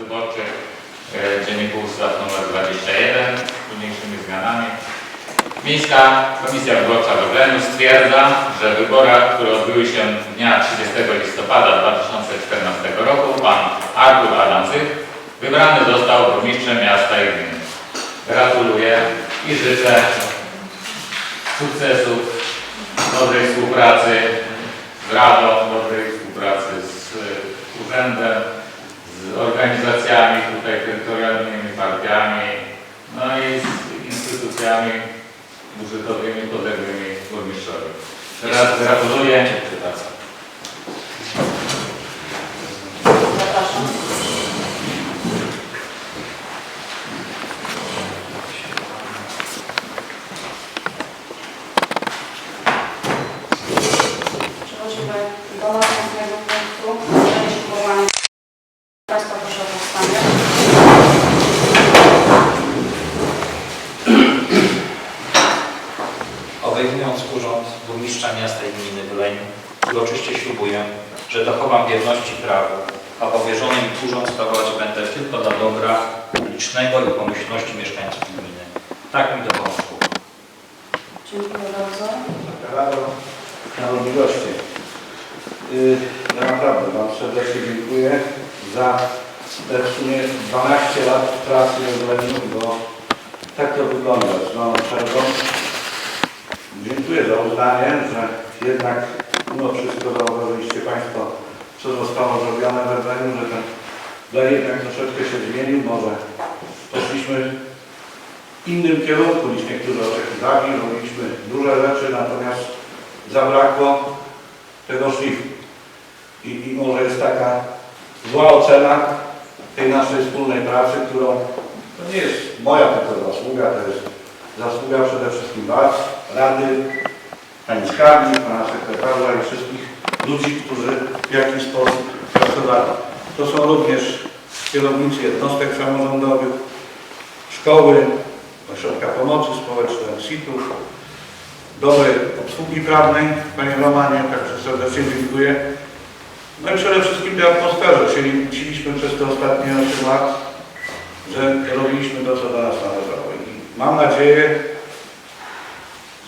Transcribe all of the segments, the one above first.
wyborczych e, Dzienniku Ustaw nr 21 z późniejszymi zmianami. Miejska Komisja Wyborcza w Orlenu stwierdza, że w wyborach, które odbyły się dnia 30 listopada 2014 roku, pan Artur Adamczyk wybrany został burmistrzem miasta i gminy. Gratuluję i życzę sukcesów, dobrej współpracy z Radą, dobrej współpracy z urzędem, organizacjami tutaj terytorialnymi, partiami, no i z instytucjami użytkowymi, podległymi burmistrzowi. Teraz gratuluję. Burmistrza miasta i gminy Wyleń, uroczyście ślubuję, że dochowam wierności prawu, a powierzony mi urząd sprawować będę tylko dla dobra publicznego i pomyślności mieszkańców gminy. Tak mi dowodzi. Dziękuję bardzo. Rado na możliwości. Yy, Ja naprawdę Wam serdecznie dziękuję za te w sumie 12 lat pracy w Leniu, bo tak to wygląda. Od czego. Dziękuję za uznanie, że jednak mimo wszystko zauważyliście Państwo, co zostało zrobione Leniu, że ten Leń jednak troszeczkę się zmienił. Może poszliśmy w innym kierunku niż niektórzy oczekiwali. Robiliśmy duże rzeczy, natomiast zabrakło tego szlifu. I, I może jest taka zła ocena tej naszej wspólnej pracy, którą to nie jest moja tylko zasługa, to jest zasługa przede wszystkim Was, Rady, Pani Skarbnik, Pana Sekretarza i wszystkich ludzi, którzy w jakiś sposób pracowali. To są również kierownicy jednostek samorządowych, szkoły, ośrodka pomocy społecznej, SIT-ów, dobrej obsługi prawnej, Panie Romanie, także serdecznie dziękuję. No i przede wszystkim tej atmosferze. Chcieliśmy przez te ostatnie 8 lat, że robiliśmy to, co do nas należało. Mam nadzieję,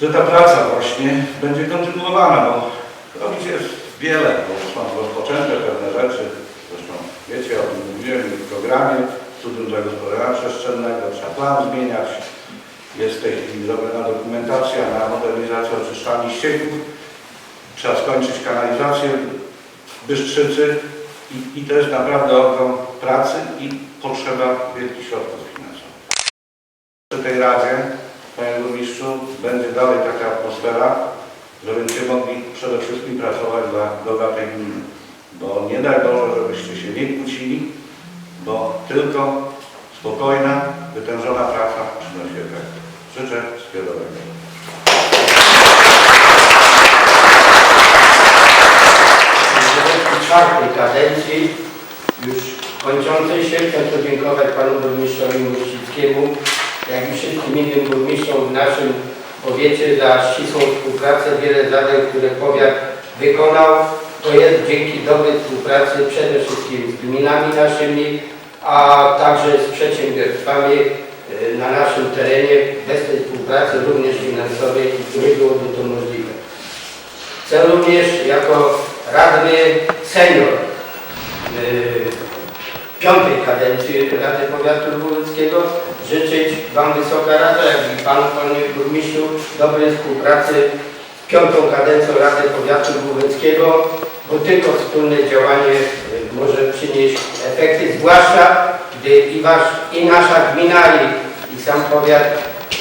że ta praca właśnie będzie kontynuowana, bo robić jest wiele, bo są rozpoczęte pewne rzeczy. Zresztą wiecie, o tym mówiłem w programie Studium Zagospodarowania Przestrzennego, trzeba plan zmieniać. Jest w tej chwili zrobiona dokumentacja na modernizację oczyszczalni ścieków. Trzeba skończyć kanalizację Bystrzycy i, i to jest naprawdę ogrom pracy i potrzeba wielkich środków finansowych. Tej Radzie, Panie Burmistrzu, będzie dalej taka atmosfera, że mogli przede wszystkim pracować dla dobra tej gminy. Bo nie daj Boże, żebyście się nie kłócili, bo tylko spokojna, wytężona praca przynosi efekt. Życzę w czwartej kadencji, już kończącej się, chcę podziękować panu burmistrzowi Mieścickiemu, jak i wszystkim innym burmistrzom w naszym powiecie za ścisłą współpracę. Wiele zadań, które powiat wykonał, to jest dzięki dobrej współpracy przede wszystkim z gminami naszymi, a także z przedsiębiorstwami e, na naszym terenie. Bez tej współpracy również finansowej nie byłoby to możliwe. Chcę również jako radny senior piątej kadencji Rady Powiatu Lwóweckiego życzyć Wam Wysoka Rada, jak i Panu, Panie Burmistrzu, dobrej współpracy z piątą kadencją Rady Powiatu Lwóweckiego, bo tylko wspólne działanie yy, może przynieść efekty, zwłaszcza gdy i, wasz, i nasza gmina i, i sam powiat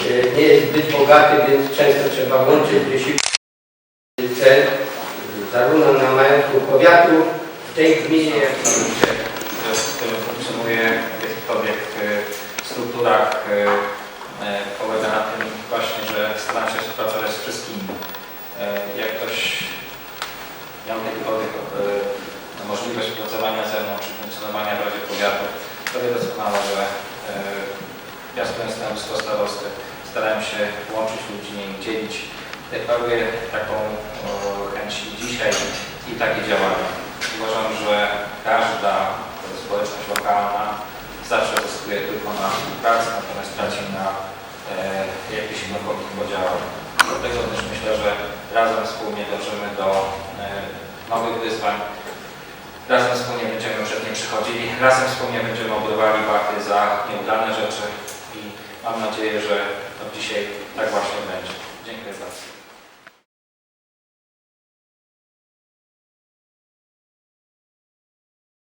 yy, nie jest zbyt bogaty, więc często trzeba łączyć wysiłki zarówno na majątku powiatu, w tej gminie, jak i w funkcjonuje w jakichkolwiek e, strukturach, e, e, polega na tym właśnie, że staram się współpracować z wszystkimi. Jak ktoś miał kiedykolwiek e, możliwość pracowania ze mną, czy funkcjonowania w Radzie Powiatu, to wie doskonale, że ja swoim stanowisko starosty starałem się łączyć ludzi, nie dzielić. Deklaruję taką chęć dzisiaj i takie działania. Uważam, że każda lokalna zawsze zyskuje tylko na pracy, natomiast traci na e, jakichś jednokowym podziałach. Dlatego też myślę, że razem wspólnie dążymy do e, nowych wyzwań, razem wspólnie będziemy przed nie przychodzili, razem wspólnie będziemy obudowali bakty za nieudane rzeczy i mam nadzieję, że od dzisiaj tak właśnie będzie.